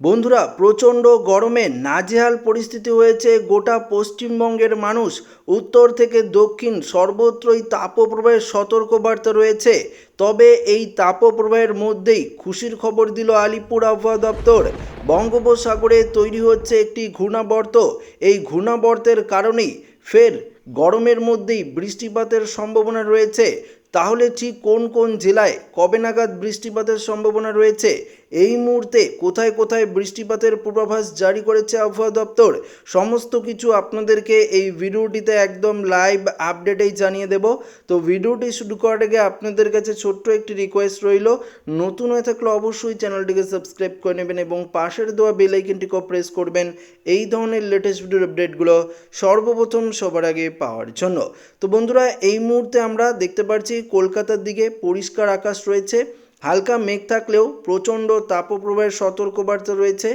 বন্ধুরা, প্রচণ্ড গরমে নাজেহাল পরিস্থিতি হয়েছে গোটা পশ্চিমবঙ্গের মানুষ। উত্তর থেকে দক্ষিণ সর্বত্রই তাপপ্রবাহের সতর্কবার্তা রয়েছে। তবে এই তাপপ্রবাহের মধ্যেই খুশির খবর দিল আলিপুর আবহাওয়া দপ্তর। বঙ্গোপসাগরে তৈরি হচ্ছে একটি ঘূর্ণাবর্ত। এই ঘূর্ণাবর্তের কারণেই ফের গরমের মধ্যেই বৃষ্টিপাতের সম্ভাবনা রয়েছে। তাহলে ঠিক কোন কোন জেলায় কবে নাগাদ বৃষ্টিপাতের সম্ভাবনা রয়েছে? এই মুহূর্তে কোথায় কোথায় বৃষ্টিপাতের পূর্বাভাস জারি করেছে আবহাওয়া দপ্তর? সমস্ত কিছু আপনাদেরকে এই ভিডিওটিতে একদম লাইভ আপডেটেই জানিয়ে দেব। তো ভিডিওটি শুরু করার আগে আপনাদের কাছে ছোট্ট একটি রিকোয়েস্ট রইল। নতুন হয়ে থাকলে অবশ্যই চ্যানেলটিকে সাবস্ক্রাইব করে নেবেন এবং পাশের দেওয়া বেল আইকনটিকেও প্রেস করবেন। এই ধরনের লেটেস্ট ভিডিওর আপডেটগুলো সর্বপ্রথম সবার আগে পাওয়ার জন্য। তো বন্ধুরা, এই মুহূর্তে আমরা দেখতে পাচ্ছি কলকাতার দিকে পরিষ্কার আকাশ রয়েছে। হালকা মেঘ থাকলেও প্রচণ্ড তাপপ্রবাহের সতর্কবার্তা রয়েছে।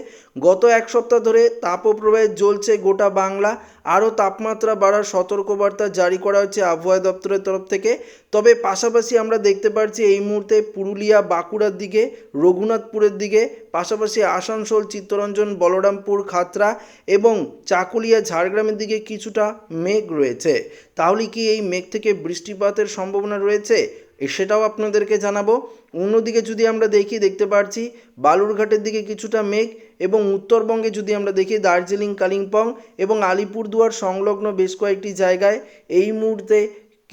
গত এক সপ্তাহ ধরে তাপপ্রবাহে জ্বলছে গোটা বাংলা। আরও তাপমাত্রা বাড়ার সতর্কবার্তা জারি করা হচ্ছে আবহাওয়া দপ্তরের তরফ থেকে। তবে পাশাপাশি আমরা দেখতে পাচ্ছি এই মুহূর্তে পুরুলিয়া, বাঁকুড়ার দিকে, রঘুনাথপুরের দিকে, পাশাপাশি আসানসোল, চিত্তরঞ্জন, বলরামপুর, খাতরা এবং চাকুলিয়া, ঝাড়গ্রামের দিকে কিছুটা মেঘ রয়েছে। তাহলে কি এই মেঘ থেকে বৃষ্টিপাতের সম্ভাবনা রয়েছে? সেটাও আপনাদেরকে জানাব। অন্যদিকে যদি আমরা দেখি, দেখতে পাচ্ছি বালুরঘাটের দিকে কিছুটা মেঘ এবং উত্তরবঙ্গে যদি আমরা দেখি, দার্জিলিং, কালিম্পং এবং আলিপুরদুয়ার সংলগ্ন বেশ কয়েকটি জায়গায় এই মুহূর্তে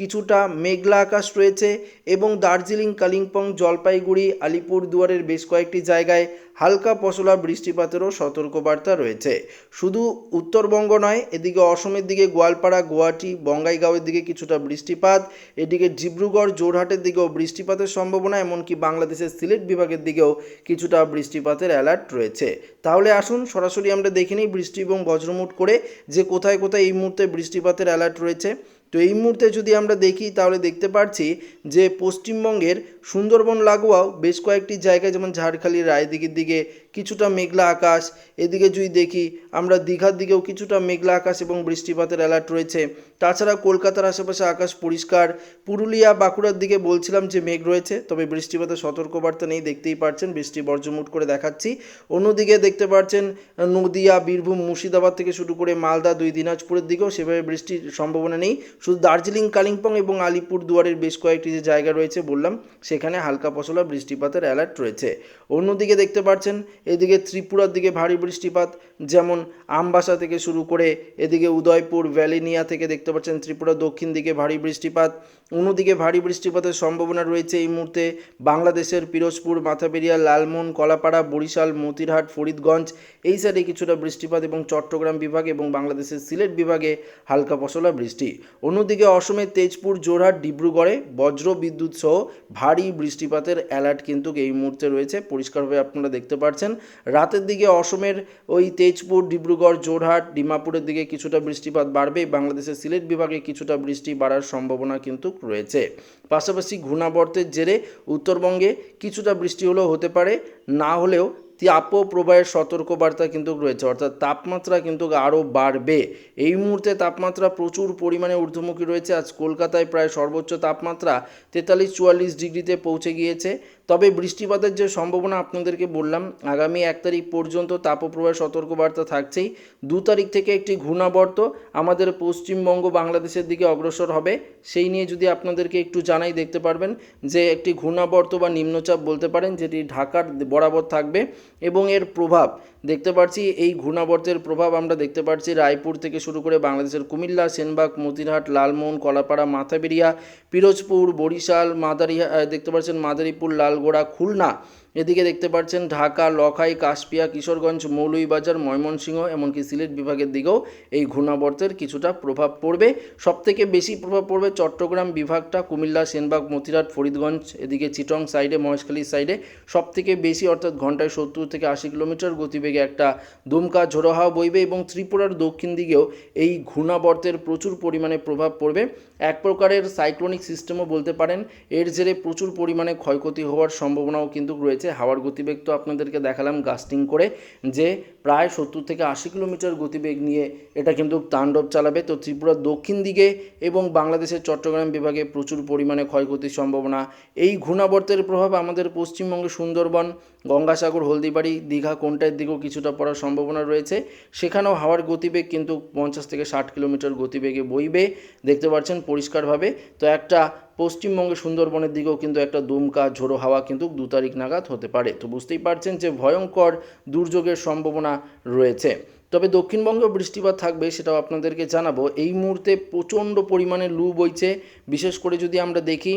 কিছুটা মেঘলা আকাশ রয়েছে এবং দার্জিলিং, কালিম্পং, জলপাইগুড়ি, আলিপুরদুয়ারের বেশ কয়েকটি জায়গায় হালকা পশলা বৃষ্টিপাতেরও সতর্কবার্তা রয়েছে। শুধু উত্তরবঙ্গ নয়, এদিকে অসমের দিকে গোয়ালপাড়া, গুয়াহাটি, বঙ্গাইগাঁওয়ের দিকে কিছুটা বৃষ্টিপাত, এদিকে ডিব্রুগড় জোরহাটের দিকেও বৃষ্টিপাতের সম্ভাবনা, এমনকি বাংলাদেশের সিলেট বিভাগের দিকেও কিছুটা বৃষ্টিপাতের অ্যালার্ট রয়েছে। তাহলে আসুন, সরাসরি আমরা দেখে নিই বৃষ্টি এবং বজ্রমুট করে যে কোথায় কোথায় এই মুহূর্তে বৃষ্টিপাতের অ্যালার্ট রয়েছে। তো এই মুহূর্তে যদি আমরা দেখি, তাহলে দেখতে পাচ্ছি যে পশ্চিমবঙ্গের সুন্দরবন লাগোয়াও বেশ কয়েকটি জায়গায়, যেমন ঝাড়খালি, রায়দিঘির দিকে কিছুটা মেঘলা আকাশ। এদিকে যদি দেখি, আমরা দীঘার দিকেও কিছুটা মেঘলা আকাশ এবং বৃষ্টিপাতের অ্যালার্ট রয়েছে। তাছাড়া কলকাতার আশেপাশে আকাশ পরিষ্কার। পুরুলিয়া, বাঁকুড়ার দিকে বলছিলাম যে মেঘ রয়েছে, তবে বৃষ্টিপাতের সতর্কবার্তা নেই, দেখতেই পাচ্ছেন। বৃষ্টি বর্জমুট করে দেখাচ্ছি। অন্যদিকে দেখতে পাচ্ছেন, নদিয়া, বীরভূম, মুর্শিদাবাদ থেকে শুরু করে মালদা, দুই দিনাজপুরের দিকেও সেভাবে বৃষ্টির সম্ভাবনা নেই। শুধু দার্জিলিং, কালিম্পং এবং আলিপুর দুয়ারের বেশ কয়েকটি যে জায়গা রয়েছে বললাম, সেখানে হালকা পশলা বৃষ্টিপাতের অ্যালার্ট রয়েছে। অন্যদিকে দেখতে পাচ্ছেন এদিকে ত্রিপুরার দিকে ভারী বৃষ্টিপাত, যেমন আমবাসা থেকে শুরু করে এদিকে উদয়পুর, ভ্যালিনিয়া থেকে দেখতে পাচ্ছেন ত্রিপুরা দক্ষিণ দিকে ভারী বৃষ্টিপাত। অন্যদিকে ভারী বৃষ্টিপাতের সম্ভাবনা রয়েছে এই মুহূর্তে বাংলাদেশের পিরোজপুর মাথাপেরিয়া লালমোহন, কলাপাড়া, বরিশাল, মতিরহাট, ফরিদগঞ্জ। এই সাইডে কিছুটা বৃষ্টিপাত এবং চট্টগ্রাম বিভাগ এবং বাংলাদেশের সিলেট বিভাগে হালকা পশলা বৃষ্টি। অন্যদিকে অসমের তেজপুর জোরহাট ডিব্রুগড়ে বজ্র বিদ্যুৎ সহ ভারী বৃষ্টিপাতের অ্যালার্ট কিন্তু এই মুহূর্তে রয়েছে। পরিষ্কারভাবে আপনারা দেখতে পাচ্ছেন রাতের দিকে অসমের ওই তেজপুর, ডিব্রুগড় জোরহাট ডিমাপুরের দিকে কিছুটা বৃষ্টিপাত বাড়বে। বাংলাদেশের সিলেট বিভাগে কিছুটা বৃষ্টি বাড়ার সম্ভাবনা কিন্তু রয়েছে। পাশাপাশি ঘূর্ণাবর্তের জেরে উত্তরবঙ্গে কিছুটা বৃষ্টি হলেও হতে পারে, না হলেও তাপ প্রবাহের সতর্কবার্তা কিন্তু রয়েছে, অর্থাৎ তাপমাত্রা কিন্তু আরও বাড়বে। এই মুহূর্তে তাপমাত্রা প্রচুর পরিমাণে ঊর্ধ্বমুখী রয়েছে। আজ কলকাতায় প্রায় সর্বোচ্চ তাপমাত্রা তেতাল্লিশ চুয়াল্লিশ ডিগ্রিতে পৌঁছে গিয়েছে। তবে বৃষ্টিপাতের যে সম্ভাবনা আপনাদেরকে বললাম, আগামী এক তারিখ পর্যন্ত তাপপ্রবাহ সতর্কবার্তা থাকছেই। দু তারিখ থেকে একটি ঘূর্ণাবর্ত আমাদের পশ্চিমবঙ্গ বাংলাদেশের দিকে অগ্রসর হবে। সেই নিয়ে যদি আপনাদেরকে একটু জানাই, দেখতে পারবেন যে একটি ঘূর্ণাবর্ত বা নিম্নচাপ বলতে পারেন, যেটি ঢাকার বরাবর থাকবে এবং এর প্রভাব। দেখতে পাচ্ছি এই ঘূর্ণাবর্তের প্রভাব আমরা দেখতে পাচ্ছি রায়পুর থেকে শুরু করে বাংলাদেশের কুমিল্লা, সেনবাগ, মতিরহাট, লালমোহন, কলাপাড়া, মাথাবেরিয়া, পিরোজপুর, বরিশাল মাদারিয়া দেখতে পাচ্ছেন মাদারীপুর লালগোড়া খুলনা এদিকে দেখতে পাচ্ছেন ঢাকা, লখাই, কাশপিয়া, কিশোরগঞ্জ, মৌলভীবাজার, ময়মনসিংহ, এমনকি সিলেট বিভাগের দিকেও এই ঘূর্ণাবর্তের কিছুটা প্রভাব পড়বে। সবথেকে বেশি প্রভাব পড়বে চট্টগ্রাম বিভাগটা, কুমিল্লা, সেনবাগ মতিরাট ফরিদগঞ্জ, এদিকে চিটং সাইডে মহেশখালী সাইডে। সবথেকে বেশি অর্থাৎ ঘন্টায় সত্তর থেকে আশি কিলোমিটার গতিবেগে একটা দুমকা ঝোড়ো বইবে এবং ত্রিপুরার দক্ষিণ দিকেও এই ঘূর্ণাবর্তের প্রচুর পরিমাণে প্রভাব পড়বে। এক প্রকারের সাইক্লোনিক সিস্টেমও বলতে পারেন, এর জেরে প্রচুর পরিমাণে ক্ষয়ক্ষতি হওয়ার সম্ভাবনাও কিন্তু রয়েছে। রয়েছে হাওয়ার গতিবেগ তো আপনাদেরকে দেখালাম গাস্টিং করে যে প্রায় সত্তর থেকে আশি কিলোমিটার গতিবেগ নিয়ে এটা কিন্তু তাণ্ডব চালাবে। তো ত্রিপুরার দক্ষিণ দিকে এবং বাংলাদেশের চট্টগ্রাম বিভাগে প্রচুর পরিমাণে ক্ষয়ক্ষতির সম্ভাবনা। এই ঘূর্ণাবর্তের প্রভাব আমাদের পশ্চিমবঙ্গে, সুন্দরবন, গঙ্গাসাগর, হলদিবাড়ি, দীঘা কোনটার দিকেও কিছুটা পড়ার সম্ভাবনা রয়েছে। সেখানেও হাওয়ার গতিবেগ কিন্তু পঞ্চাশ থেকে ষাট কিলোমিটার গতিবেগে বইবে। দেখতে পাচ্ছেন পরিষ্কারভাবে। তো একটা পশ্চিমবঙ্গে সুন্দরবনের দিকেও কিন্তু একটা দুমকা, ঝোড়ো হাওয়া কিন্তু দু তারিখ নাগাদ হতে পারে। তো বুঝতেই পারছেন যে ভয়ঙ্কর দুর্যোগের সম্ভাবনা রয়েছে। তবে দক্ষিণবঙ্গে বৃষ্টিপাত থাকবে সেটাও আপনাদেরকে জানাব। এই মুহূর্তে প্রচণ্ড পরিমাণে লু বইছে। বিশেষ করে যদি আমরা দেখি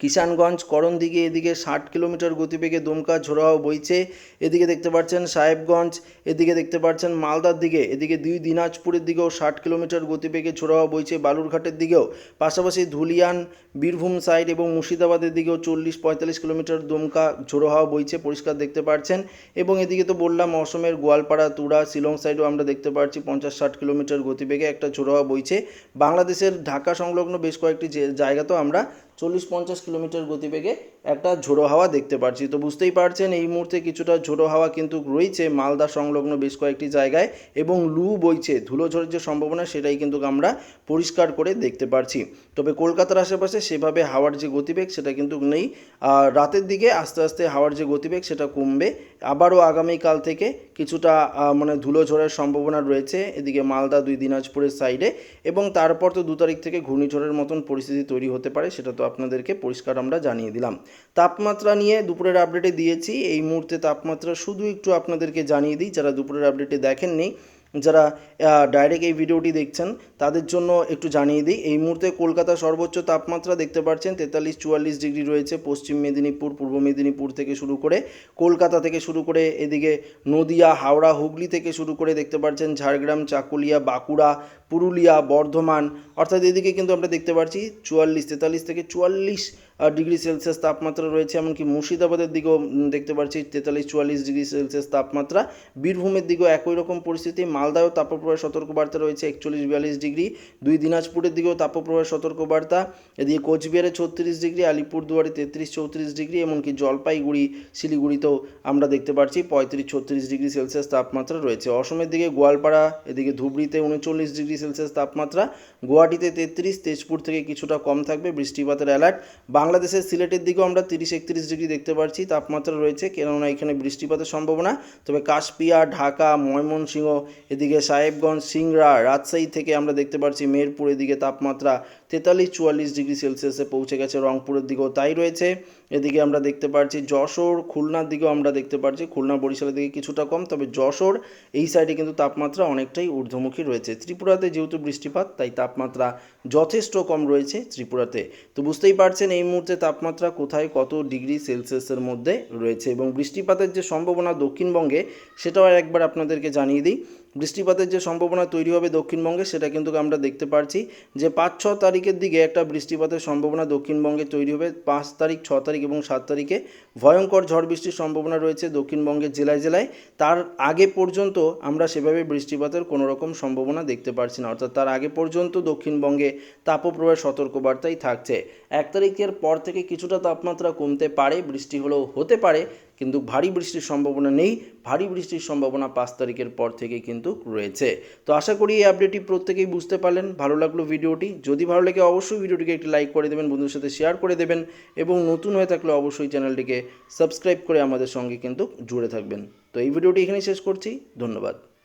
কিষানগঞ্জ করণ দিকে এদিকে ষাট কিলোমিটার গতিবেগে দমকা ঝোড়াও বইছে। এদিকে দেখতে পাচ্ছেন সাহেবগঞ্জ, এদিকে দেখতে পাচ্ছেন মালদার দিকে, এদিকে দুই দিনাজপুরের দিকেও ষাট কিলোমিটার গতিবেগে ঝোড়াও বইছে বালুরঘাটের দিকেও। পাশাপাশি ধুলিয়ান, বীরভূম সাইড এবং মুর্শিদাবাদের দিকেও চল্লিশ পঁয়তাল্লিশ কিলোমিটার দমকা ঝোড়ো হাওয়া বইছে পরিষ্কার দেখতে পাচ্ছেন। এবং এদিকে তো বললাম, অসমের গোয়ালপাড়া, তুরা, শিলং সাইডেও আমরা দেখতে পাচ্ছি পঞ্চাশ ষাট কিলোমিটার গতিবেগে একটা ঝোড়ো হাওয়া বইছে। বাংলাদেশের ঢাকা সংলগ্ন বেশ কয়েকটি জায়গাতেও আমরা চল্লিশ পঞ্চাশ কিলোমিটার গতিবেগে একটা ঝোড়ো হাওয়া দেখতে পাচ্ছি তো বুঝতেই পারছেন, এই মুহূর্তে কিছুটা ঝোড়ো হাওয়া কিন্তু রয়েছে মালদা সংলগ্ন বেশ কয়েকটি জায়গায় এবং লু বইছে। ধুলো ঝড়ের যে সম্ভাবনা, সেটাই কিন্তু আমরা পরিষ্কার করে দেখতে পারছি। তবে কলকাতার আশেপাশে সেভাবে হাওয়ার যে গতিবেগ, সেটা কিন্তু নেই। আর রাতের দিকে আস্তে আস্তে হাওয়ার যে গতিবেগ, সেটা কমবে। আবারও আগামীকাল থেকে কিছুটা মানে ধুলো ঝড়ের সম্ভাবনা রয়েছে এদিকে মালদা, দুই দিনাজপুরের সাইডে। এবং তারপর তো দু তারিখ থেকে ঘূর্ণিঝড়ের মতন পরিস্থিতি তৈরি হতে পারে, সেটা তো আপনাদেরকে পরিষ্কার আমরা জানিয়ে দিলাম। তাপমাত্রা নিয়ে দুপুরের আপডেটে দিয়েছি। এই মুহূর্তে তাপমাত্রা শুধু একটু আপনাদেরকে জানিয়ে দিই, যারা দুপুরের আপডেটে দেখেননি, যারা ডাইরেক্ট এই ভিডিওটি দেখছেন, তাদের জন্য একটু জানিয়ে দিই। এই মুহূর্তে কলকাতা সর্বোচ্চ তাপমাত্রা দেখতে পাচ্ছেন, তেতাল্লিশ, চুয়াল্লিশ ডিগ্রি রয়েছে, পশ্চিম মেদিনীপুর, পূর্ব মেদিনীপুর থেকে শুরু করে কলকাতা থেকে শুরু করে এদিকে নদিয়া, হাওড়া, হুগলি থেকে শুরু করে দেখতে পাচ্ছেন ঝাড়গ্রাম, চাকুলিয়া, বাঁকুড়া, পুরুলিয়া, বর্ধমান, অর্থাৎ এদিকে কিন্তু আমরা দেখতে পাচ্ছি চুয়াল্লিশ, তেতাল্লিশ থেকে চুয়াল্লিশ ডিগ্রি সেলসিয়াস তাপমাত্রা রয়েছে, এমনকি মুর্শিদাবাদের দিকেও দেখতে পাচ্ছি তেতাল্লিশ, চুয়াল্লিশ ডিগ্রি সেলসিয়াস তাপমাত্রা। বীরভূমের দিকেও একই রকম পরিস্থিতি, মালদায়ও তাপপ্রবাহের সতর্কবার্তা রয়েছে, একচল্লিশ, বিয়াল্লিশ ডিগ্রি। দুই দিনাজপুরের দিকেও তাপপ্রবাহের সতর্কবার্তা, এদিকে কোচবিহারে ছত্রিশ ডিগ্রি, আলিপুরদুয়ারে তেত্রিশ, চৌত্রিশ ডিগ্রি, এমনকি জলপাইগুড়ি, শিলিগুড়িতেও আমরা দেখতে পাচ্ছি পঁয়ত্রিশ, ছত্রিশ ডিগ্রি সেলসিয়াস তাপমাত্রা রয়েছে। অসমের দিকে গোয়ালপাড়া, এদিকে ধুবড়িতে উনচল্লিশ ডিগ্রি সেলসিয়াস তাপমাত্রা, গুয়াহাটিতে তেত্রিশ, তেজপুর থেকে কিছুটা কম থাকবে, বৃষ্টিপাতের অ্যালার্ট বাংলাদেশের সিলেটের দিকেও আমরা তিরিশ, একত্রিশ ডিগ্রি দেখতে পাচ্ছি। তাপমাত্রা রয়েছে, কেননা এখানে বৃষ্টিপাতের সম্ভাবনা। তবে কাশপিয়া, ঢাকা, ময়মনসিংহ, এদিকে সাহেবগঞ্জ, সিংড়া, রাজশাহী থেকে আমরা দেখতে পাচ্ছি, মেহেরপুর এদিকে তাপমাত্রা তেতাল্লিশ, চুয়াল্লিশ ডিগ্রি সেলসিয়াসে পৌঁছে গেছে রংপুরের দিকেও তাই রয়েছে। এদিকে আমরা দেখতে পাচ্ছি যশোর, খুলনার দিকেও আমরা দেখতে পাচ্ছি খুলনা বরিশালের দিকে কিছুটা কম, তবে যশোর এই সাইডে কিন্তু তাপমাত্রা অনেকটাই ঊর্ধ্বমুখী রয়েছে। ত্রিপুরাতে যেহেতু বৃষ্টিপাত, তাই তাপমাত্রা যথেষ্ট কম রয়েছে ত্রিপুরাতে। তো বুঝতেই পারছেন এই মুহূর্তে তাপমাত্রা কোথায় কত ডিগ্রি সেলসিয়াসের মধ্যে রয়েছে এবং বৃষ্টিপাতের যে সম্ভাবনা দক্ষিণবঙ্গে, সেটাও একবার আপনাদেরকে জানিয়ে দিই। বৃষ্টিপাতের যে সম্ভাবনা তৈরি হবে দক্ষিণবঙ্গে, সেটা কিন্তু আমরা দেখতে পারছি যে পাঁচ, ছ তারিখের দিকে একটা বৃষ্টিপাতের সম্ভাবনা দক্ষিণবঙ্গে তৈরি হবে। পাঁচ তারিখ, ছ তারিখ এবং সাত তারিখে ভয়ঙ্কর ঝড় বৃষ্টির সম্ভাবনা রয়েছে দক্ষিণবঙ্গের জেলায় জেলায়। তার আগে পর্যন্ত আমরা সেভাবে বৃষ্টিপাতের কোনো রকম সম্ভাবনা দেখতে পারছি না। অর্থাৎ তার আগে পর্যন্ত দক্ষিণবঙ্গে তাপপ্রবাহের সতর্কবার্তাই থাকছে। এক তারিখের পর থেকে কিছুটা তাপমাত্রা কমতে পারে, বৃষ্টি হলেও হতে পারে কিন্তু ভারী বৃষ্টির সম্ভাবনা নেই। ভারী বৃষ্টির সম্ভাবনা পাঁচ তারিখের পর থেকে কিন্তু রয়েছে। তো আশা করি এই আপডেটটি প্রত্যেকেই বুঝতে পারলেন। ভালো লাগল ভিডিওটি। যদি ভালো লাগে অবশ্যই ভিডিওটিকে একটি লাইক করে দেবেন বন্ধুর সাথে শেয়ার করে দেবেন এবং নতুন হয়ে থাকলে অবশ্যই চ্যানেলটিকে সাবস্ক্রাইব করে আমাদের সঙ্গে কিন্তু জুড়ে থাকবেন। তো এই ভিডিওটি এখানেই শেষ করছি। ধন্যবাদ।